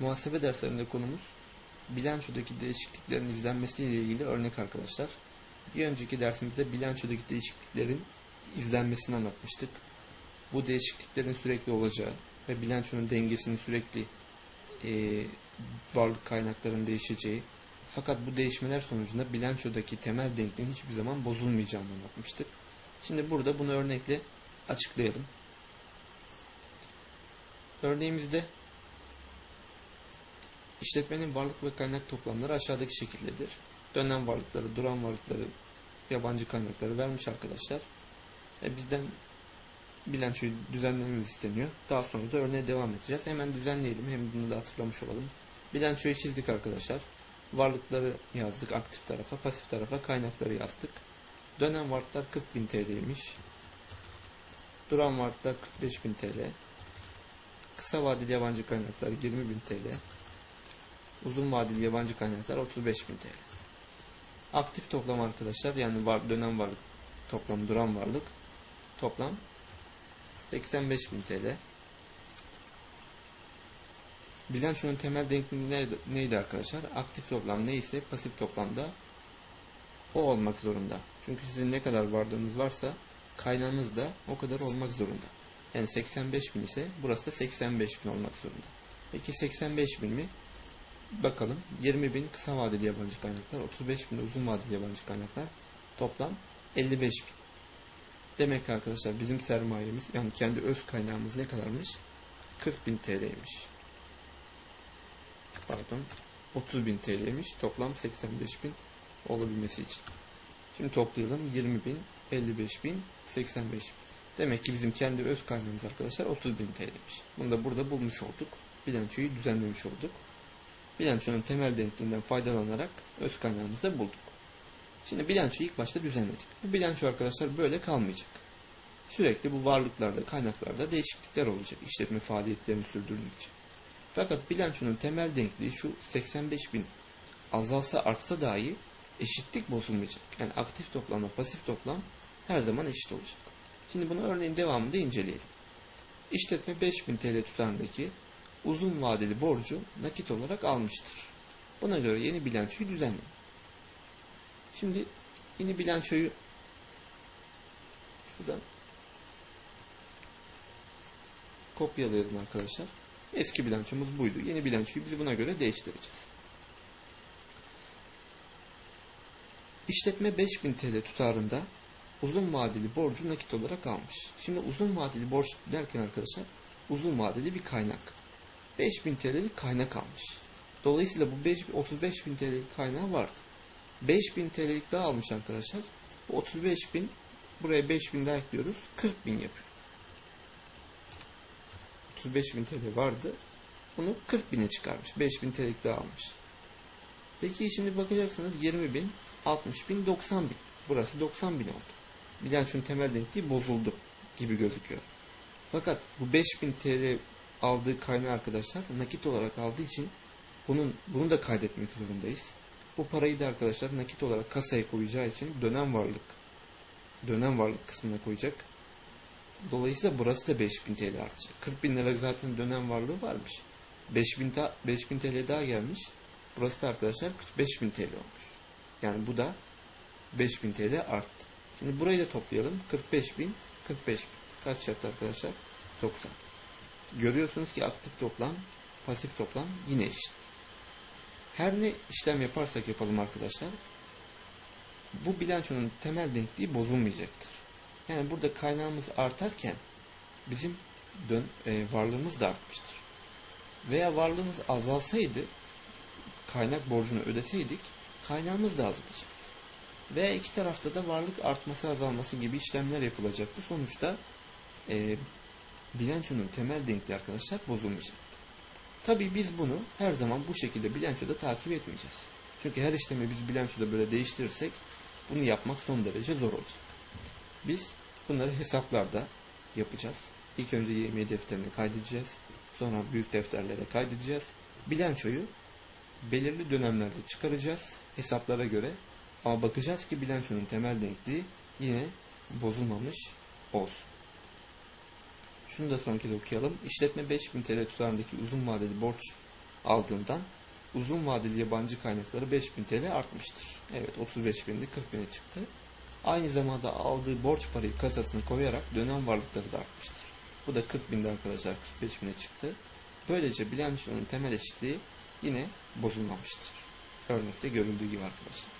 Muhasebe derslerinde konumuz bilançodaki değişikliklerin izlenmesiyle ilgili örnek arkadaşlar. Bir önceki dersimizde bilançodaki değişikliklerin izlenmesini anlatmıştık. Bu değişikliklerin sürekli olacağı ve bilançonun dengesinin sürekli e, varlık kaynaklarının değişeceği fakat bu değişmeler sonucunda bilançodaki temel denkliğin hiçbir zaman bozulmayacağını anlatmıştık. Şimdi burada bunu örnekle açıklayalım. Örneğimizde işletmenin varlık ve kaynak toplamları aşağıdaki şekildedir. Dönen varlıkları, duran varlıkları, yabancı kaynakları vermiş arkadaşlar. E bizden bilançoyu düzenlememiz isteniyor. Daha sonra da örneğe devam edeceğiz. Hemen düzenleyelim. Hem bunu da hatırlamış olalım. Bilançoyu çizdik arkadaşlar. Varlıkları yazdık aktif tarafa, pasif tarafa kaynakları yazdık. Dönen varlıklar 40.000 TL'ymiş. Duran varlıklar 45.000 TL. Kısa vadeli yabancı kaynaklar 20.000 TL. Uzun vadeli yabancı kaynaklar 35.000 TL. Aktif toplam arkadaşlar yani var, dönem varlık toplam duran varlık toplam 85.000 TL. Bilançonun temel denklemi neydi, arkadaşlar? Aktif toplam neyse pasif toplamda o olmak zorunda. Çünkü sizin ne kadar varlığınız varsa kaynağınız da o kadar olmak zorunda. Yani 85.000 ise burası da 85.000 olmak zorunda. Peki 85.000 mi? Bakalım 20.000 kısa vadeli yabancı kaynaklar, 35.000 uzun vadeli yabancı kaynaklar toplam 55.000. Demek ki arkadaşlar bizim sermayemiz yani kendi öz kaynağımız ne kadarmış? 40.000 TL'ymiş. Pardon 30.000 TL'ymiş. Toplam 85.000 olabilmesi için. Şimdi toplayalım 20.000, 55.000, 85.000. Demek ki bizim kendi öz kaynağımız arkadaşlar 30.000 TL'ymiş. Bunu da burada bulmuş olduk. Bilançoyu düzenlemiş olduk. Bilançonun temel denkliğinden faydalanarak öz kaynağımızı bulduk. Şimdi bilançoyu ilk başta düzenledik. Bu bilanço arkadaşlar böyle kalmayacak. Sürekli bu varlıklarda, kaynaklarda değişiklikler olacak işletme faaliyetlerini sürdürdükçe. Fakat bilançonun temel denkliği şu 85 bin azalsa artsa dahi eşitlik bozulmayacak. Yani aktif toplamla pasif toplam her zaman eşit olacak. Şimdi bunu örneğin devamında inceleyelim. İşletme 5000 TL tutarındaki uzun vadeli borcu nakit olarak almıştır. Buna göre yeni bilançoyu düzenleyin. Şimdi yeni bilançoyu şuradan kopyalayalım arkadaşlar. Eski bilançomuz buydu. Yeni bilançoyu biz buna göre değiştireceğiz. İşletme 5000 TL tutarında uzun vadeli borcu nakit olarak almış. Şimdi uzun vadeli borç derken arkadaşlar uzun vadeli bir kaynak. 5000 TL'lik kaynak almış. Dolayısıyla bu 5, 35 bin TL'lik kaynağı vardı. 5000 TL'lik daha almış arkadaşlar. Bu 35 bin buraya 5000 daha ekliyoruz. 40 bin yapıyor. 35 bin TL vardı. Bunu 40 bine çıkarmış. 5 bin TL'lik daha almış. Peki şimdi bakacaksınız 20 bin, 60 bin, 90 bin. Burası 90 bin oldu. Bilançonun temel denkliği bozuldu gibi gözüküyor. Fakat bu 5000 TL aldığı kaynağı arkadaşlar nakit olarak aldığı için bunun bunu da kaydetmek zorundayız. Bu parayı da arkadaşlar nakit olarak kasaya koyacağı için dönem varlık dönem varlık kısmına koyacak. Dolayısıyla burası da 5000 TL artacak. 40 bin lira zaten dönem varlığı varmış. 5000, ta, 5000 TL daha gelmiş. Burası da arkadaşlar 45 bin TL olmuş. Yani bu da 5000 TL arttı. Şimdi burayı da toplayalım. 45 bin, 45 bin. Kaç yaptı arkadaşlar? 90. Görüyorsunuz ki aktif toplam, pasif toplam yine eşit. Her ne işlem yaparsak yapalım arkadaşlar, bu bilançonun temel denkliği bozulmayacaktır. Yani burada kaynağımız artarken bizim dön, e, varlığımız da artmıştır. Veya varlığımız azalsaydı, kaynak borcunu ödeseydik, kaynağımız da azalacaktı. Veya iki tarafta da varlık artması azalması gibi işlemler yapılacaktı. Sonuçta e, bilançonun temel denkliği arkadaşlar bozulmayacaktı. Tabii biz bunu her zaman bu şekilde bilançoda takip etmeyeceğiz. Çünkü her işlemi biz bilançoda böyle değiştirirsek bunu yapmak son derece zor olacak. Biz bunları hesaplarda yapacağız. İlk önce yemeği defterine kaydedeceğiz. Sonra büyük defterlere kaydedeceğiz. Bilançoyu belirli dönemlerde çıkaracağız hesaplara göre. Ama bakacağız ki bilançonun temel denkliği yine bozulmamış olsun. Şunu da son kez okuyalım. İşletme 5000 TL tutarındaki uzun vadeli borç aldığından uzun vadeli yabancı kaynakları 5000 TL artmıştır. Evet 35 bindi 40 bine çıktı. Aynı zamanda aldığı borç parayı kasasına koyarak dönem varlıkları da artmıştır. Bu da 40 binde arkadaşlar 45 bine çıktı. Böylece bilançonun temel eşitliği yine bozulmamıştır. Örnekte görüldüğü gibi arkadaşlar.